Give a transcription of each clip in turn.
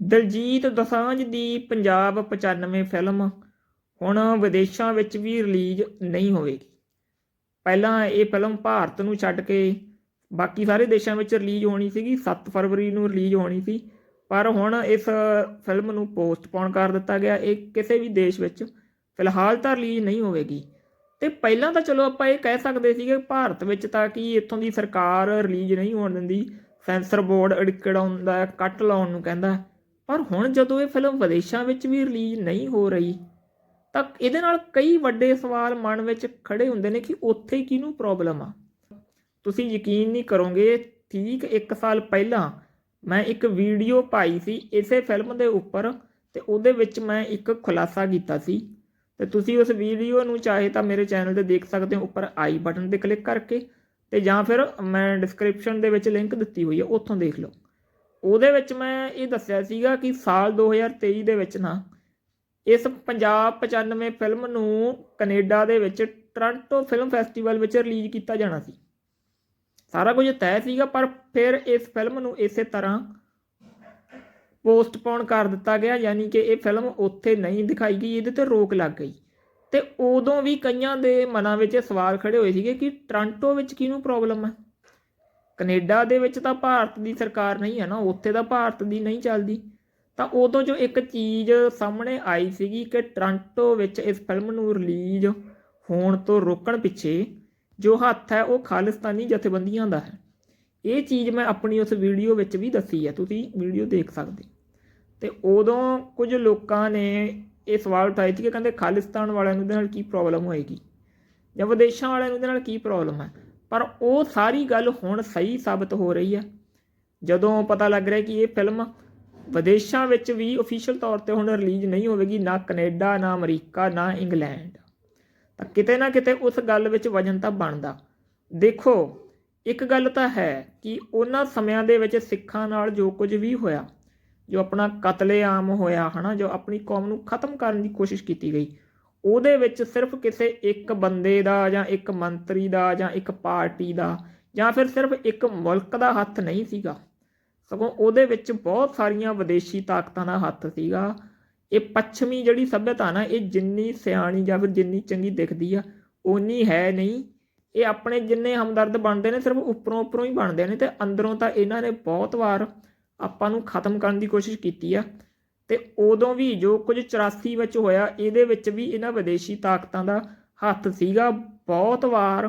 ਦਲਜੀਤ ਦਸਾਂਝ ਦੀ ਪੰਜਾਬ 95 ਫਿਲਮ ਹੁਣ ਵਿਦੇਸ਼ਾਂ ਵਿੱਚ ਵੀ ਰਿਲੀਜ਼ ਨਹੀਂ ਹੋਵੇਗੀ। ਪਹਿਲਾਂ ਇਹ ਫਿਲਮ ਭਾਰਤ ਨੂੰ ਛੱਡ ਕੇ ਬਾਕੀ ਸਾਰੇ ਦੇਸ਼ਾਂ ਵਿੱਚ ਰਿਲੀਜ਼ ਹੋਣੀ ਸੀਗੀ 7 ਫਰਵਰੀ ਨੂੰ ਰਿਲੀਜ਼ ਹੋਣੀ ਸੀ, ਪਰ ਹੁਣ ਇਸ ਫਿਲਮ ਨੂੰ ਪੋਸਟਪੋਨ ਕਰ ਦਿੱਤਾ ਗਿਆ। ਇਹ ਕਿਸੇ ਵੀ ਦੇਸ਼ ਵਿੱਚ ਫਿਲਹਾਲ ਤਾਂ ਰਿਲੀਜ਼ ਨਹੀਂ ਹੋਵੇਗੀ। ਤੇ ਪਹਿਲਾਂ ਤਾਂ ਚਲੋ ਆਪਾਂ ਇਹ ਕਹਿ ਸਕਦੇ ਸੀਗੇ ਭਾਰਤ ਵਿੱਚ ਤਾਂ ਕਿ ਇੱਥੋਂ ਦੀ ਸਰਕਾਰ ਰਿਲੀਜ਼ ਨਹੀਂ ਹੋਣ ਦਿੰਦੀ। ਸੈਂਸਰ ਬੋਰਡ ਅੜਿਕੜਾਉਂਦਾ ਕੱਟ ਲਾਉਣ ਨੂੰ ਕਹਿੰਦਾ। ਪਰ ਹੁਣ ਜਦੋਂ ਇਹ ਫਿਲਮ ਵਿਦੇਸ਼ਾਂ ਵਿੱਚ ਵੀ ਰਿਲੀਜ਼ ਨਹੀਂ ਹੋ ਰਹੀ, ਤਾਂ ਇਹਦੇ ਨਾਲ ਕਈ ਵੱਡੇ ਸਵਾਲ ਮਨ ਵਿੱਚ ਖੜੇ ਹੁੰਦੇ ਨੇ ਕਿ ਉੱਥੇ ਕਿਹਨੂੰ ਪ੍ਰੋਬਲਮ ਆ? ਤੁਸੀਂ ਯਕੀਨ ਨਹੀਂ ਕਰੋਗੇ, ਠੀਕ 1 ਸਾਲ ਪਹਿਲਾਂ ਮੈਂ ਇੱਕ ਵੀਡੀਓ ਪਾਈ ਸੀ ਇਸੇ ਫਿਲਮ ਦੇ ਉੱਪਰ ਤੇ ਉਹਦੇ ਵਿੱਚ ਮੈਂ ਇੱਕ ਖੁਲਾਸਾ ਕੀਤਾ ਸੀ। ਤੇ ਤੁਸੀਂ ਉਸ ਵੀਡੀਓ ਨੂੰ ਚਾਹੇ ਤਾਂ ਮੇਰੇ ਚੈਨਲ ਤੇ ਦੇਖ ਸਕਦੇ ਹੋ, ਉੱਪਰ ਆਈ ਬਟਨ ਤੇ ਕਲਿੱਕ ਕਰਕੇ ਤੇ ਜਾਂ ਫਿਰ ਮੈਂ ਡਿਸਕ੍ਰਿਪਸ਼ਨ ਦੇ ਵਿੱਚ ਲਿੰਕ ਦਿੱਤੀ ਹੋਈ ਹੈ ਉੱਥੋਂ ਦੇਖ ਲਓ। ਉਹਦੇ ਵਿੱਚ ਮੈਂ ਇਹ ਦੱਸਿਆ ਸੀਗਾ ਕਿ ਸਾਲ 2023 ਦੇ ਵਿੱਚ ਨਾ, ਇਸ ਪੰਜਾਬ 95 ਫਿਲਮ ਨੂੰ ਕੈਨੇਡਾ ਦੇ ਵਿੱਚ ਟੋਰਾਂਟੋ ਫਿਲਮ ਫੈਸਟੀਵਲ ਵਿੱਚ ਰਿਲੀਜ਼ ਕੀਤਾ ਜਾਣਾ ਸੀ। ਸਾਰਾ ਕੁਝ ਤੈਅ ਸੀਗਾ, ਪਰ ਫਿਰ ਇਸ ਫਿਲਮ ਨੂੰ ਇਸੇ ਤਰ੍ਹਾਂ ਪੋਸਟਪੋਨ ਕਰ ਦਿੱਤਾ ਗਿਆ, ਯਾਨੀ ਕਿ ਇਹ ਫਿਲਮ ਉੱਥੇ ਨਹੀਂ ਦਿਖਾਈ ਗਈ, ਇਹਦੇ ਤੇ ਰੋਕ ਲੱਗ ਗਈ। ਤੇ ਉਦੋਂ ਵੀ ਕਈਆਂ ਦੇ ਮਨਾਂ ਵਿੱਚ ਇਹ ਸਵਾਲ ਖੜੇ ਹੋਏ ਸੀਗੇ ਕਿ ਟੋਰਾਂਟੋ ਵਿੱਚ ਕਿਹਨੂੰ ਪ੍ਰੋਬਲਮ ਹੈ ਕੈਨੇਡਾ ਦੇ ਵਿੱਚ ਤਾਂ ਭਾਰਤ ਦੀ ਸਰਕਾਰ ਨਹੀਂ ਹੈ ਨਾ, ਉੱਥੇ ਤਾਂ ਭਾਰਤ ਦੀ ਨਹੀਂ ਚੱਲਦੀ। ਤਾਂ ਉਦੋਂ ਜੋ ਇੱਕ ਚੀਜ਼ ਸਾਹਮਣੇ ਆਈ ਸੀਗੀ ਕਿ ਟੋਰਾਂਟੋ ਵਿੱਚ ਇਸ ਫਿਲਮ ਨੂੰ ਰਿਲੀਜ਼ ਹੋਣ ਤੋਂ ਰੋਕਣ ਪਿੱਛੇ ਜੋ ਹੱਥ ਹੈ ਉਹ ਖਾਲਿਸਤਾਨੀ ਜਥੇਬੰਦੀਆਂ ਦਾ ਹੈ। ਇਹ ਚੀਜ਼ ਮੈਂ ਆਪਣੀ ਉਸ ਵੀਡੀਓ ਵਿੱਚ ਵੀ ਦੱਸੀ ਹੈ, ਤੁਸੀਂ ਵੀਡੀਓ ਦੇਖ ਸਕਦੇ। ਤੇ ਉਦੋਂ ਕੁਝ ਲੋਕਾਂ ਨੇ ਇਹ ਸਵਾਲ ਉਠਾਏ ਸੀ ਕਿ ਕਹਿੰਦੇ ਖਾਲਿਸਤਾਨ ਵਾਲਿਆਂ ਨੂੰ ਇਹਦੇ ਨਾਲ ਕੀ ਪ੍ਰੋਬਲਮ ਹੋਏਗੀ ਜਾਂ ਵਿਦੇਸ਼ਾਂ ਵਾਲਿਆਂ ਨੂੰ ਇਹਦੇ ਨਾਲ ਕੀ ਪ੍ਰੋਬਲਮ ਹੈ? ਪਰ ਉਹ ਸਾਰੀ ਗੱਲ ਹੁਣ ਸਹੀ ਸਾਬਤ ਹੋ ਰਹੀ ਹੈ। ਜਦੋਂ ਪਤਾ ਲੱਗ ਰਿਹਾ ਕਿ ਇਹ ਫਿਲਮ ਵਿਦੇਸ਼ਾਂ ਵਿੱਚ ਵੀ ਅਫੀਸ਼ੀਅਲ ਤੌਰ ਤੇ ਹੁਣ ਰਿਲੀਜ਼ ਨਹੀਂ ਹੋਵੇਗੀ, ਨਾ ਕੈਨੇਡਾ, ਨਾ ਅਮਰੀਕਾ, ਨਾ ਇੰਗਲੈਂਡ, ਤਾਂ ਕਿਤੇ ਨਾ ਕਿਤੇ ਉਸ ਗੱਲ ਵਿੱਚ ਵਜਨ ਤਾਂ ਬਣਦਾ। ਦੇਖੋ, ਇੱਕ ਗੱਲ ਤਾਂ ਹੈ ਕਿ ਉਹਨਾਂ ਸਮਿਆਂ ਦੇ ਵਿੱਚ ਸਿੱਖਾਂ ਨਾਲ ਜੋ ਕੁਝ ਵੀ ਹੋਇਆ, ਜੋ ਆਪਣਾ ਕਤਲੇਆਮ ਹੋਇਆ, ਹਨਾ, ਜੋ ਆਪਣੀ ਕੌਮ ਨੂੰ ਖਤਮ ਕਰਨ ਦੀ ਕੋਸ਼ਿਸ਼ ਕੀਤੀ ਗਈ ਉਹਦੇ ਵਿੱਚ ਸਿਰਫ ਕਿਸੇ ਇੱਕ ਬੰਦੇ ਦਾ ਜਾਂ ਇੱਕ ਮੰਤਰੀ ਦਾ ਜਾਂ ਇੱਕ ਪਾਰਟੀ ਦਾ ਜਾਂ ਫਿਰ ਸਿਰਫ ਇੱਕ ਮੁਲਕ ਦਾ ਹੱਥ ਨਹੀਂ ਸੀਗਾ। ਸਗੋਂ ਉਹਦੇ ਵਿੱਚ ਬਹੁਤ ਸਾਰੀਆਂ ਵਿਦੇਸ਼ੀ ਤਾਕਤਾਂ ਦਾ ਹੱਥ ਸੀਗਾ। ਇਹ ਪੱਛਮੀ ਜਿਹੜੀ ਸਭਿਅਤਾ ਨਾ, ਇਹ ਜਿੰਨੀ ਸਿਆਣੀ ਜਾਂ ਫਿਰ ਜਿੰਨੀ ਚੰਗੀ ਦਿਖਦੀ ਆ ਉਨੀ ਹੈ ਨਹੀਂ। ਇਹ ਆਪਣੇ ਜਿੰਨੇ ਹਮਦਰਦ ਬਣਦੇ ਨੇ, ਸਿਰਫ ਉੱਪਰੋਂ ਉੱਪਰੋਂ ਹੀ ਬਣਦੇ ਨੇ ਤੇ ਅੰਦਰੋਂ ਤਾਂ ਇਹਨਾਂ ਨੇ ਬਹੁਤ ਵਾਰ ਆਪਾਂ ਨੂੰ ਖਤਮ ਕਰਨ ਦੀ ਕੋਸ਼ਿਸ਼ ਕੀਤੀ ਆ। ਤੇ ਉਦੋਂ ਵੀ ਜੋ ਕੁਝ 84 ਵਿੱਚ ਹੋਇਆ, ਇਹਦੇ ਵਿੱਚ ਵੀ ਇਹਨਾਂ ਵਿਦੇਸ਼ੀ ਤਾਕਤਾਂ ਦਾ ਹੱਥ ਸੀਗਾ। ਬਹੁਤ ਵਾਰ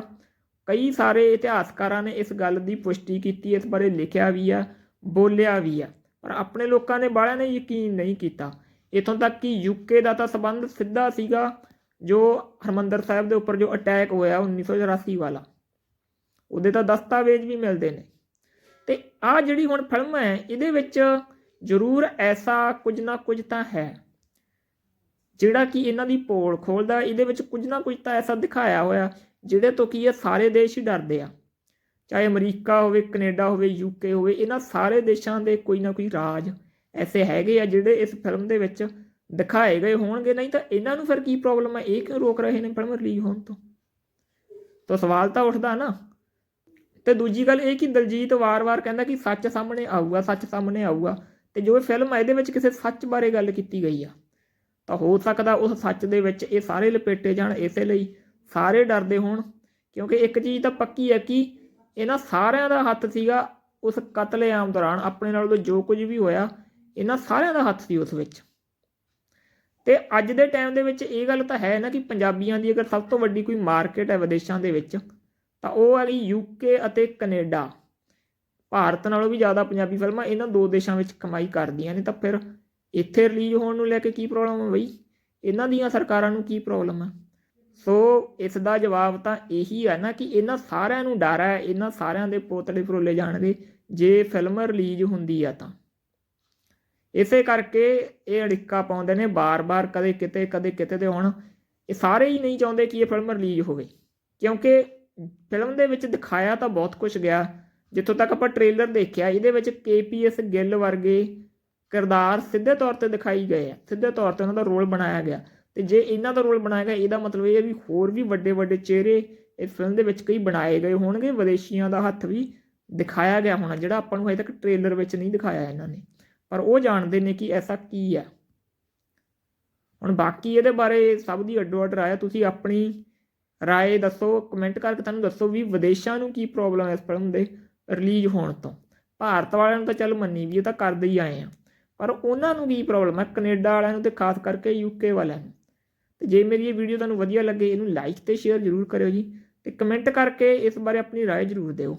ਕਈ ਸਾਰੇ ਇਤਿਹਾਸਕਾਰਾਂ ਨੇ ਇਸ ਗੱਲ ਦੀ ਪੁਸ਼ਟੀ ਕੀਤੀ, ਇਸ ਬਾਰੇ ਲਿਖਿਆ ਵੀ ਆ, ਬੋਲਿਆ ਵੀ ਆ, ਪਰ ਆਪਣੇ ਲੋਕਾਂ ਨੇ ਬਾਹਲਿਆਂ ਨੇ ਯਕੀਨ ਨਹੀਂ ਕੀਤਾ। ਇਥੋਂ ਤੱਕ ਕਿ ਯੂਕੇ ਦਾ ਤਾਂ ਸਬੰਧ ਸਿੱਧਾ ਸੀਗਾ, ਜੋ ਹਰਮੰਦਰ ਸਾਹਿਬ ਦੇ ਉੱਪਰ ਜੋ ਅਟੈਕ ਹੋਇਆ 1984 ਵਾਲਾ। ਉਹਦੇ ਤਾਂ ਦਸਤਾਵੇਜ਼ ਵੀ ਮਿਲਦੇ ਨੇ। ਤੇ ਆ ਜਿਹੜੀ ਹੁਣ ਫਿਲਮ ਹੈ, ਇਹਦੇ ਵਿੱਚ ਜ਼ਰੂਰ ਐਸਾ ਕੁਝ ਨਾ ਕੁਝ ਤਾਂ ਹੈ। ਜਿਹੜਾ ਕਿ ਇਹਨਾਂ ਦੀ ਪੋਲ ਖੋਲਦਾ, ਇਹਦੇ ਵਿੱਚ ਕੁਝ ਨਾ ਕੁਝ ਤਾਂ ਐਸਾ ਦਿਖਾਇਆ ਹੋਇਆ, ਜਿਹਦੇ ਤੋਂ ਕੀ ਇਹ ਸਾਰੇ ਦੇਸ਼ ਹੀ ਡਰਦੇ ਆ। ਚਾਹੇ ਅਮਰੀਕਾ ਹੋਵੇ, ਕੈਨੇਡਾ ਹੋਵੇ ਯੂਕੇ ਹੋਵੇ, ਇਹਨਾਂ ਸਾਰੇ ਦੇਸ਼ਾਂ ਦੇ ਕੋਈ ਨਾ ਕੋਈ ਰਾਜ ਐਸੇ ਹੈਗੇ ਆ ਜਿਹੜੇ ਇਸ ਫਿਲਮ ਦੇ ਵਿੱਚ ਦਿਖਾਏ ਗਏ ਹੋਣਗੇ। ਨਹੀਂ ਤਾਂ ਇਹਨਾਂ ਨੂੰ ਫਿਰ ਕੀ ਪ੍ਰੋਬਲਮ ਹੈ ਇਹ ਕਿਉਂ ਰੋਕ ਰਹੇ ਨੇ ਫਿਲਮ ਰਿਲੀਜ਼ ਹੋਣ ਤੋਂ? ਤਾਂ ਸਵਾਲ ਤਾਂ ਉੱਠਦਾ ਨਾ। ਤੇ ਦੂਜੀ ਗੱਲ ਇਹ ਕਿ ਦਲਜੀਤ ਵਾਰ-ਵਾਰ ਕਹਿੰਦਾ ਕਿ ਸੱਚ ਸਾਹਮਣੇ ਆਊਗਾ, ਸੱਚ ਸਾਹਮਣੇ ਆਊਗਾ। ਤੇ ਜੋ ਫਿਲਮ ਹੈ ਇਹਦੇ ਵਿੱਚ ਕਿਸੇ ਸੱਚ ਬਾਰੇ ਗੱਲ ਕੀਤੀ ਗਈ ਆ। ਤਾਂ ਹੋ ਸਕਦਾ ਉਸ ਸੱਚ ਦੇ ਵਿੱਚ ਇਹ ਸਾਰੇ ਲਪੇਟੇ ਜਾਣ ਇਸੇ ਲਈ ਸਾਰੇ ਡਰਦੇ ਹੋਣ, ਕਿਉਂਕਿ ਇੱਕ ਚੀਜ਼ ਤਾਂ ਪੱਕੀ ਹੈ ਕਿ ਇਹਨਾਂ ਸਾਰਿਆਂ ਦਾ ਹੱਥ ਸੀਗਾ ਉਸ ਕਤਲੇਆਮ ਦੌਰਾਨ, ਆਪਣੇ ਨਾਲ ਉਦੋਂ ਜੋ ਕੁਝ ਵੀ ਹੋਇਆ, ਇਹਨਾਂ ਸਾਰਿਆਂ ਦਾ ਹੱਥ ਸੀ ਉਸ ਵਿੱਚ। ਤੇ ਅੱਜ ਦੇ ਟਾਈਮ ਦੇ ਵਿੱਚ ਇਹ ਗੱਲ ਤਾਂ ਹੈ ਨਾ ਕਿ ਪੰਜਾਬੀਆਂ ਦੀ ਅਗਰ ਸਭ ਤੋਂ ਵੱਡੀ ਕੋਈ ਮਾਰਕੀਟ ਹੈ ਵਿਦੇਸ਼ਾਂ ਦੇ ਵਿੱਚ, ਤਾਂ ਉਹ ਹੈਗੀ ਯੂਕੇ ਅਤੇ ਕੈਨੇਡਾ ਭਾਰਤ ਨਾਲੋਂ ਵੀ ਜ਼ਿਆਦਾ ਪੰਜਾਬੀ ਫਿਲਮਾਂ ਇਹਨਾਂ ਦੋ ਦੇਸ਼ਾਂ ਵਿੱਚ ਕਮਾਈ ਕਰਦੀਆਂ ਨੇ, ਤਾਂ ਫਿਰ ਇੱਥੇ ਰਿਲੀਜ਼ ਹੋਣ ਨੂੰ ਲੈ ਕੇ ਕੀ ਪ੍ਰੋਬਲਮ ਹੈ ਬਈ? ਇਹਨਾਂ ਦੀਆਂ ਸਰਕਾਰਾਂ ਨੂੰ ਕੀ ਪ੍ਰੋਬਲਮ ਹੈ ਸੋ ਇਸ ਦਾ ਜਵਾਬ ਤਾਂ ਇਹੀ ਹੈ ਨਾ ਕਿ ਇਹਨਾਂ ਸਾਰਿਆਂ ਨੂੰ ਡਰ ਹੈ ਇਹਨਾਂ ਸਾਰਿਆਂ ਦੇ ਪੋਤਲੇ ਫਰੋਲੇ ਜਾਣਗੇ ਜੇ ਫਿਲਮ ਰਿਲੀਜ਼ ਹੁੰਦੀ ਆ ਤਾਂ। ਇਸੇ ਕਰਕੇ ਇਹ ਅੜਿੱਕਾ ਪਾਉਂਦੇ ਨੇ, ਬਾਰ-ਬਾਰ ਕਦੇ ਕਿਤੇ ਕਦੇ ਕਿਤੇ ਤੇ ਹੁਣ ਇਹ ਸਾਰੇ ਹੀ ਨਹੀਂ ਚਾਹੁੰਦੇ ਕਿ ਇਹ ਫਿਲਮ ਰਿਲੀਜ਼ ਹੋਵੇ। ਕਿਉਂਕਿ ਫਿਲਮ ਦੇ ਵਿੱਚ ਦਿਖਾਇਆ ਤਾਂ ਬਹੁਤ ਕੁਝ ਗਿਆ। ਜਿੱਥੋਂ ਤੱਕ ਆਪਾਂ ਟ੍ਰੇਲਰ ਦੇਖਿਆ, ਇਹਦੇ ਵਿੱਚ ਕੇਪੀਐਸ ਗਿੱਲ ਵਰਗੇ ਕਿਰਦਾਰ ਸਿੱਧੇ ਤੌਰ ਤੇ ਦਿਖਾਈ ਗਏ ਆ। ਸਿੱਧੇ ਤੌਰ ਤੇ ਉਹਨਾਂ ਦਾ ਰੋਲ ਬਣਾਇਆ ਗਿਆ। ਤੇ ਜੇ ਇਹਨਾਂ ਦਾ ਰੋਲ ਬਣਾਇਆ ਗਿਆ, ਇਹਦਾ ਮਤਲਬ ਇਹ ਹੈ ਵੀ ਹੋਰ ਵੀ ਵੱਡੇ ਵੱਡੇ ਚਿਹਰੇ ਇਸ ਫਿਲਮ ਦੇ ਵਿੱਚ ਕਈ ਬਣਾਏ ਗਏ ਹੋਣਗੇ। ਵਿਦੇਸ਼ੀਆਂ ਦਾ ਹੱਥ ਵੀ ਦਿਖਾਇਆ ਗਿਆ ਹੋਣਾ, ਜਿਹੜਾ ਆਪਾਂ ਨੂੰ ਹਜੇ ਤੱਕ ਟ੍ਰੇਲਰ ਵਿੱਚ ਨਹੀਂ ਦਿਖਾਇਆ ਇਹਨਾਂ ਨੇ। ਪਰ ਉਹ ਜਾਣਦੇ ਨੇ ਕਿ ਐਸਾ ਕੀ ਹੈ ਹੁਣ ਬਾਕੀ ਇਹਦੇ ਬਾਰੇ ਸਭ ਦੀ ਅੱਡੋ ਅੱਡ ਰਾਏ ਤੁਸੀਂ ਆਪਣੀ ਰਾਏ ਦੱਸੋ ਕਮੈਂਟ ਕਰਕੇ ਤੁਹਾਨੂੰ ਦੱਸੋ ਵੀ ਵਿਦੇਸ਼ਾਂ ਨੂੰ ਕੀ ਪ੍ਰੋਬਲਮ ਹੈ ਇਸ ਫਿਲਮ ਦੇ। ਰਿਲੀਜ਼ ਹੋਣ ਤੋਂ। ਭਾਰਤ ਵਾਲਿਆਂ ਨੂੰ ਤਾਂ ਚੱਲ ਮੰਨੀ ਵੀ ਇਹ ਤਾਂ ਕਰਦੇ ਹੀ ਆਏ ਆ। ਪਰ ਉਹਨਾਂ ਨੂੰ ਕੀ ਪ੍ਰੋਬਲਮ ਹੈ ਕੈਨੇਡਾ ਵਾਲਿਆਂ ਨੂੰ ਤੇ ਖਾਸ ਕਰਕੇ ਯੂਕੇ ਵਾਲਿਆਂ ਨੂੰ। ਤੇ ਜੇ ਮੇਰੀ ਇਹ ਵੀਡੀਓ ਤੁਹਾਨੂੰ ਵਧੀਆ ਲੱਗੇ, ਇਹਨੂੰ ਲਾਈਕ ਤੇ ਸ਼ੇਅਰ ਜ਼ਰੂਰ ਕਰਿਓ ਜੀ। ਤੇ ਕਮੈਂਟ ਕਰਕੇ ਇਸ ਬਾਰੇ ਆਪਣੀ ਰਾਏ ਜ਼ਰੂਰ ਦਿਓ।